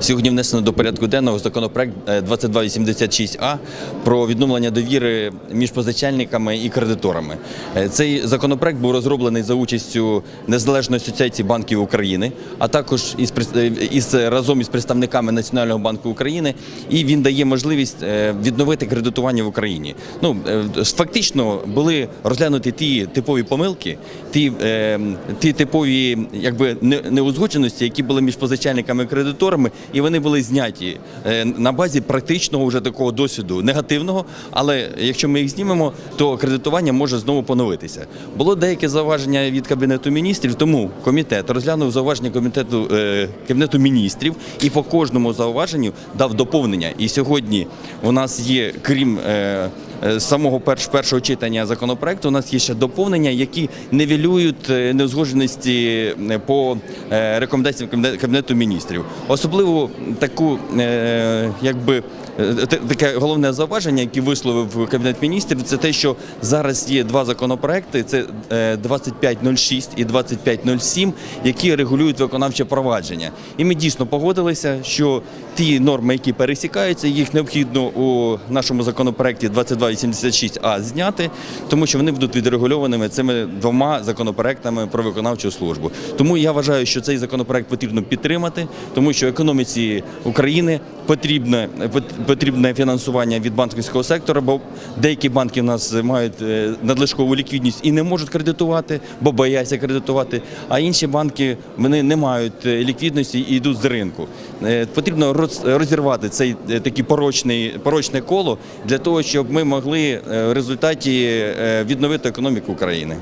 Сьогодні внесено до порядку денного законопроект е, 2286А про відновлення довіри між позичальниками і кредиторами. Е, Цей законопроект був розроблений за участю Незалежної асоціації банків України, а також із, е, із разом із представниками Національного банку України, і він дає можливість е, відновити кредитування в Україні. Ну е, фактично були розглянуті ті типові помилки, ті, е, ті типові якби неузгодженості, які були між позичальниками і кредиторами, і вони були зняті е, на базі практичного вже такого досвіду негативного. Але якщо ми їх знімемо, то кредитування може знову поновитися. Було деяке зауваження від кабінету міністрів, тому комітет розглянув зауваження комітету е, кабінету міністрів і по кожному зауваженню дав доповнення. І сьогодні у нас є, крім е, е, самого перш, першого читання законопроекту, у нас є ще доповнення, які нивелюють е, неузгодженості по е, рекомендаціям кабінету міністрів. Особливо таку, е, якби. е, Таке головне зауваження, яке висловив кабінет міністрів, це те, що зараз є два законопроекти: це е, 2506 і 2507, які регулюють виконавче провадження. І ми дійсно погодилися, що ті норми, які пересікаються, їх необхідно у нашому законопроекті 2286А зняти, тому що вони будуть відрегульованими цими двома законопроектами про виконавчу службу. Тому я вважаю, що цей законопроект потрібно підтримати, тому що економіці України потрібне потрібне фінансування від банківського сектора, бо деякі банки в нас мають е, надлишкову ліквідність і не можуть кредитувати, бо бояться кредитувати. А інші банки вони не мають е, ліквідності і йдуть з ринку. Е, Потрібно розірвати цей е, такий порочний порочне коло для того, щоб ми могли е, в результаті е, відновити економіку України.